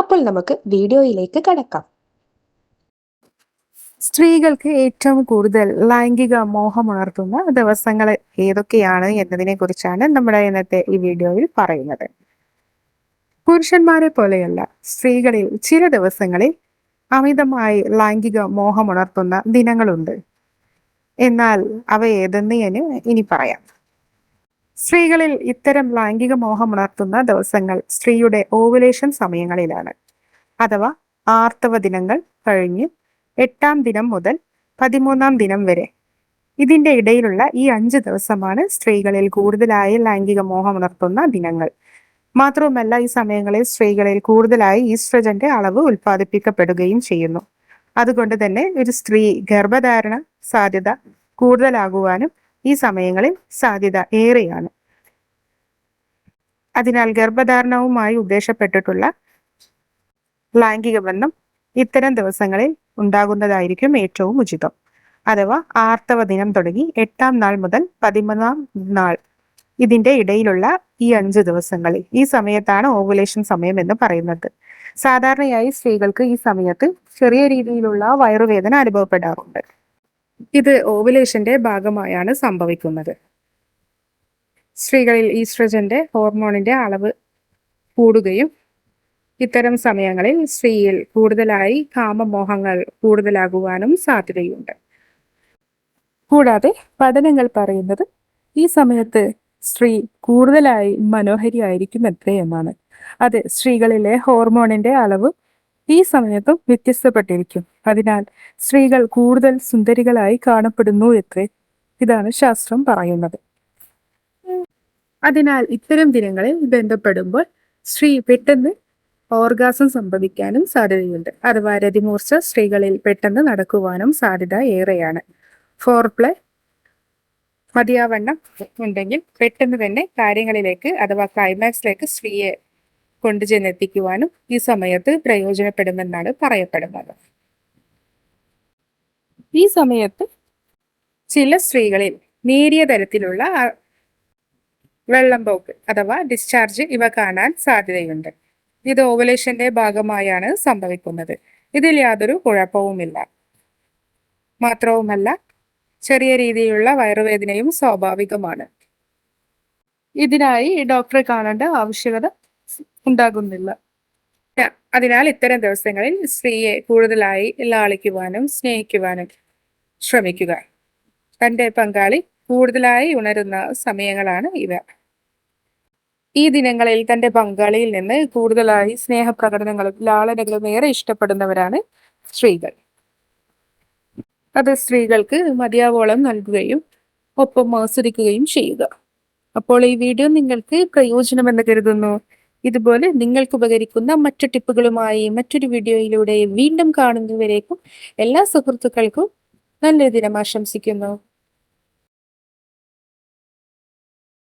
അപ്പോൾ നമുക്ക് വീഡിയോയിലേക്ക് കടക്കാം. സ്ത്രീകൾക്ക് ഏറ്റവും കൂടുതൽ ലൈംഗിക മോഹമുണർത്തുന്ന ദിവസങ്ങൾ ഏതൊക്കെയാണ് എന്നതിനെ കുറിച്ചാണ് നമ്മുടെ ഇന്നത്തെ ഈ വീഡിയോയിൽ പറയുന്നത്. പുരുഷന്മാരെ പോലെയല്ല സ്ത്രീകളിൽ ചില ദിവസങ്ങളിൽ അമിതമായി ലൈംഗിക മോഹമുണർത്തുന്ന ദിനങ്ങളുണ്ട്. എന്നാൽ അവ ഏതെന്ന് ഞാൻ ഇനി പറയാം. സ്ത്രീകളിൽ ഇത്തരം ലൈംഗിക മോഹം ഉണർത്തുന്ന ദിവസങ്ങൾ സ്ത്രീയുടെ ഓവുലേഷൻ സമയങ്ങളിലാണ്. അഥവാ ആർത്തവ ദിനങ്ങൾ കഴിഞ്ഞ് എട്ടാം ദിനം മുതൽ പതിമൂന്നാം ദിനം വരെ. ഇതിന്റെ ഇടയിലുള്ള ഈ അഞ്ച് ദിവസമാണ് സ്ത്രീകളിൽ കൂടുതലായി ലൈംഗിക മോഹം ഉണർത്തുന്ന ദിനങ്ങൾ. മാത്രവുമല്ല ഈ സമയങ്ങളിൽ സ്ത്രീകളിൽ കൂടുതലായി ഈസ്ട്രജന്റെ അളവ് ഉൽപ്പാദിപ്പിക്കപ്പെടുകയും ചെയ്യുന്നു. അതുകൊണ്ട് തന്നെ ഒരു സ്ത്രീ ഗർഭധാരണ സാധ്യത കൂടുതലാകുവാനും ഈ സമയങ്ങളിൽ സാധ്യത ഏറെയാണ്. അതിനാൽ ഗർഭധാരണവുമായി ഉദ്ദേശപ്പെട്ടിട്ടുള്ള ലൈംഗിക ബന്ധം ഇത്തരം ദിവസങ്ങളിൽ ഉണ്ടാകുന്നതായിരിക്കും ഏറ്റവും ഉചിതം. അഥവാ ആർത്തവ ദിനം തുടങ്ങി എട്ടാം നാൾ മുതൽ പതിമൂന്നാം നാൾ ഇതിന്റെ ഇടയിലുള്ള ഈ അഞ്ച് ദിവസങ്ങളിൽ ഈ സമയത്താണ് ഓവുലേഷൻ സമയം എന്ന് പറയുന്നത്. സാധാരണയായി സ്ത്രീകൾക്ക് ഈ സമയത്ത് ചെറിയ രീതിയിലുള്ള വയറുവേദന അനുഭവപ്പെടാറുണ്ട്. ഇത് ഓവുലേഷന്റെ ഭാഗമായാണ് സംഭവിക്കുന്നത്. സ്ത്രീകളിൽ ഈസ്ട്രജന്റെ ഹോർമോണിന്റെ അളവ് കൂടുകയും ഇത്തരം സമയങ്ങളിൽ സ്ത്രീയിൽ കൂടുതലായി കാമമോഹങ്ങൾ കൂടുതലാകുവാനും സാധ്യതയുണ്ട്. കൂടാതെ പഠനങ്ങൾ പറയുന്നത് ഈ സമയത്ത് സ്ത്രീ കൂടുതലായി മനോഹരിയായിരിക്കും എത്രയെന്നാണ് അത് സ്ത്രീകളിലെ ഹോർമോണിന്റെ അളവ് ഈ സമയത്തും വ്യത്യസ്തപ്പെട്ടിരിക്കും. അതിനാൽ സ്ത്രീകൾ കൂടുതൽ സുന്ദരികളായി കാണപ്പെടുന്നു എത്രേ? ഇതാണ് ശാസ്ത്രം പറയുന്നത്. അതിനാൽ ഇത്തരം ദിനങ്ങളിൽ ബന്ധപ്പെടുമ്പോൾ സ്ത്രീ പെട്ടെന്ന് ഓർഗാസം സംഭവിക്കാനും സാധ്യതയുണ്ട്. അഥവാ രതിമൂർച്ച സ്ത്രീകളിൽ പെട്ടെന്ന് നടക്കുവാനും സാധ്യത ഏറെയാണ്. ഫോർ പ്ലേ മതിയാവണ്ണം ഉണ്ടെങ്കിൽ പെട്ടെന്ന് തന്നെ കാര്യങ്ങളിലേക്ക് അഥവാ ക്ലൈമാക്സിലേക്ക് സ്ത്രീയെ കൊണ്ടുചെന്നെത്തിക്കുവാനും ഈ സമയത്ത് പ്രയോജനപ്പെടുമെന്നാണ് പറയപ്പെടുന്നത്. ഈ സമയത്ത് ചില സ്ത്രീകളിൽ നേരിയ തരത്തിലുള്ള വെള്ളം പോക്ക് അഥവാ ഡിസ്ചാർജ് ഇവ കാണാൻ സാധ്യതയുണ്ട്. ഇത് ഓവലേഷന്റെ ഭാഗമായാണ് സംഭവിക്കുന്നത്. ഇതിൽ യാതൊരു കുഴപ്പവുമില്ല. മാത്രവുമല്ല ചെറിയ രീതിയിലുള്ള വയറുവേദനയും സ്വാഭാവികമാണ്. ഇതിനായി ഡോക്ടറെ കാണേണ്ട ആവശ്യകത ഉണ്ടാകുന്നില്ല. അതിനാൽ ഇത്തരം ദിവസങ്ങളിൽ സ്ത്രീയെ കൂടുതലായി ലാളിക്കുവാനും സ്നേഹിക്കുവാനും ശ്രമിക്കുക. തന്റെ പങ്കാളി കൂടുതലായി ഉണരുന്ന സമയങ്ങളാണ് ഇവ. ഈ ദിനങ്ങളിൽ തന്റെ പങ്കാളിയിൽ നിന്ന് കൂടുതലായി സ്നേഹപ്രകടനങ്ങളും ലാളനകളും ഏറെ ഇഷ്ടപ്പെടുന്നവരാണ് സ്ത്രീകൾ. അത് സ്ത്രീകൾക്ക് മതിയാവോളം നൽകുകയും ഒപ്പം ആസ്വദിക്കുകയും ചെയ്യുക. അപ്പോൾ ഈ വീഡിയോ നിങ്ങൾക്ക് പ്രയോജനമെന്ന് കരുതുന്നു. ഇതുപോലെ നിങ്ങൾക്ക് ഉപകരിക്കുന്ന മറ്റു ടിപ്പുകളുമായി മറ്റൊരു വീഡിയോയിലൂടെ വീണ്ടും കാണുന്നവരേക്കും എല്ലാ സുഹൃത്തുക്കൾക്കും നല്ലൊരു ദിനം ആശംസിക്കുന്നു.